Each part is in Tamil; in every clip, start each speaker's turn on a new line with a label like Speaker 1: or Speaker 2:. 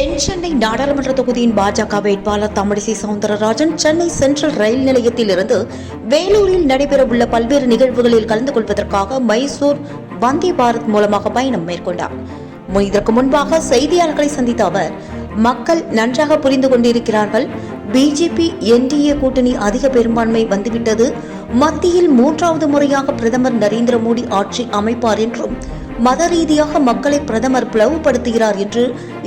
Speaker 1: தென்சென்னை நாடாளுமன்ற தொகுதியின் பாஜக வேட்பாளர் தமிழிசை சவுந்தரராஜன் சென்னை சென்ட்ரல் ரயில் நிலையத்தில் இருந்து வேலூரில் நடைபெறவுள்ள பல்வேறு நிகழ்வுகளில் கலந்து கொள்வதற்காக மைசூர் வந்தே பாரத் மூலமாக பயணம் மேற்கொண்டார். இதற்கு முன்பாக செய்தியாளர்களை சந்தித்த அவர் மக்கள் நன்றாக புரிந்து கொண்டிருக்கிறார்கள். பிஜேபி என்டிஏ கூட்டணி அதிக பெரும்பான்மை வந்துவிட்டது. மத்தியில் மூன்றாவது முறையாக பிரதமர் நரேந்திர மோடி ஆட்சி அமைப்பார் என்றும் மத ரீதியாக மக்களை பிரதமர் பிளவுபடுத்துகிறார் என்று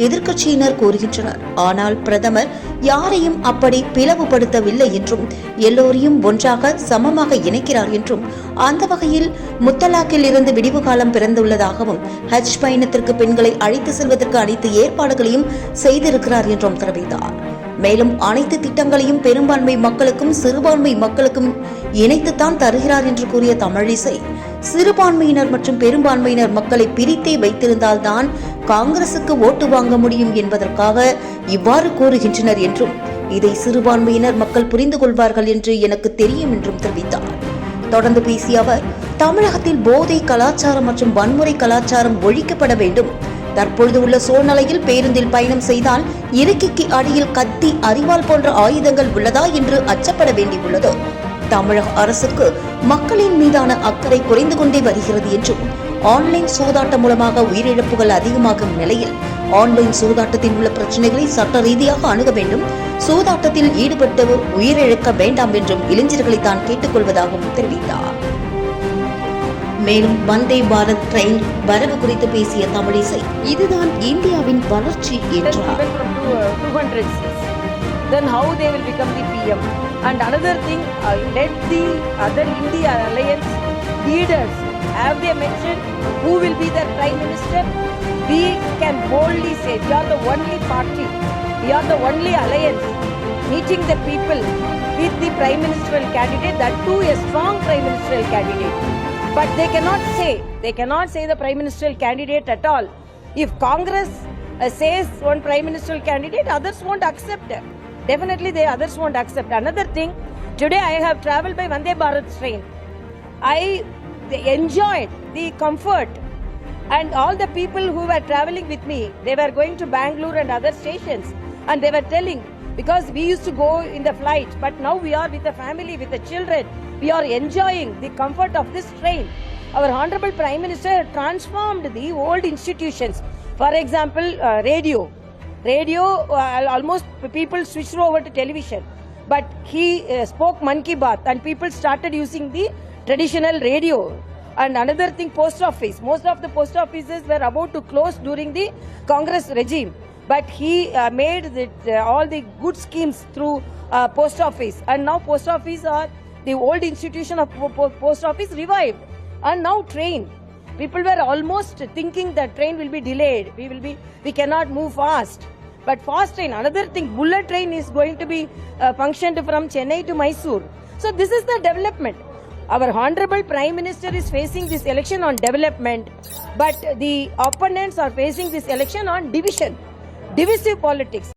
Speaker 1: எதிர்க்கட்சியினர் கூறுகின்றனர். ஆனால் பிரதமர் யாரையும் அப்படி பிளவுபடுத்தவில்லை என்றும் எல்லோரையும் ஒன்றாக சமமாக இணைக்கிறார் என்றும் அந்த வகையில் முத்தலாக்கில் இருந்து விடிவு காலம் பிறந்துள்ளதாகவும் ஹஜ் பயணத்திற்கு பெண்களை அழைத்து செல்வதற்கு அனைத்து ஏற்பாடுகளையும் செய்திருக்கிறார் என்றும் தெரிவித்தார். மேலும் அனைத்து திட்டங்களையும் பெரும்பான்மை மக்களுக்கும் சிறுபான்மை மக்களுக்கும் இணைத்துத்தான் தருகிறார் என்று கூறிய தமிழிசை சிறுபான்மையினர் மற்றும் பெரும்பான்மையினர் மக்களை பிரித்தே வைத்திருந்தால்தான் காங்கிரசுக்கு ஓட்டு வாங்க முடியும் என்பதற்காக இவ்வாறு கூறுகின்றனர் என்றும் இதை சிறுபான்மையினர் மக்கள் புரிந்து கொள்வார்கள் என்று எனக்கு தெரியும் என்றும் தெரிவித்தார். தொடர்ந்து பேசிய அவர் தமிழகத்தில் போதை கலாச்சாரம் மற்றும் வன்முறை கலாச்சாரம் ஒழிக்கப்பட வேண்டும். தற்பொழுது உள்ள சூழ்நிலையில் பேருந்தில் பயணம் செய்தால் இருக்கைக்கு அடியில் கத்தி அரிவாள் போன்ற ஆயுதங்கள் உள்ளதா என்று அச்சப்பட வேண்டியுள்ளது. தமிழக அரசுக்கு மக்களின் மீதான அக்கறை குறைந்து கொண்டே வருகிறது என்றும் ஆன்லைன் சூதாட்டம் மூலமாக உயிரிழப்புகள் அதிகமாகும் நிலையில் ஆன்லைன் சூதாட்டத்தில் உள்ள பிரச்சனைகளை சட்ட ரீதியாக அணுக வேண்டும். சூதாட்டத்தில் ஈடுபட்டவர் உயிரிழக்க வேண்டாம் என்றும் இளைஞர்களை தான் கேட்டுக்கொள்வதாகவும் தெரிவித்தார். மேலும் வந்தே பாரத் ட்ரெயின் வரவு குறித்து பேசிய தமிழிசை இதுதான் இந்தியாவின் வளர்ச்சி என்றார்
Speaker 2: Then how they will become the PM? And another thing, uh, let the other India alliance leaders have they mentioned who will be their prime minister? We can boldly say we are the only party, we are the only alliance meeting the people with the prime ministerial candidate, that too a strong prime ministerial candidate. But they cannot say, they cannot say the prime ministerial candidate at all. If Congress uh, says one prime ministerial candidate, others won't accept. it. Definitely, the others won't accept. Another thing, today I have traveled by Vande Bharat train. I enjoyed the comfort and all the people who were traveling with me they were going to bangalore and other stations and they were telling because we used to go in the flight but now we are with the family with the children. We are enjoying the comfort of this train. Our honorable prime minister transformed the old institutions. For example uh, radio. Radio uh, almost people switched over to television. But he uh, spoke man ki baat and people started using the traditional radio. And another thing post office. Most of the post offices were about to close during the congress regime but he uh, made the, uh, all the good schemes through uh, post office. And now post office are the old institution of po- po- post office revived. And now train. People were almost thinking that train will be delayed. We will be we cannot move fast. But fast train another thing bullet train is going to be uh, functioned from chennai to mysore. So this is the development. Our honorable prime minister is facing this election on development. But the opponents are facing this election on division divisive politics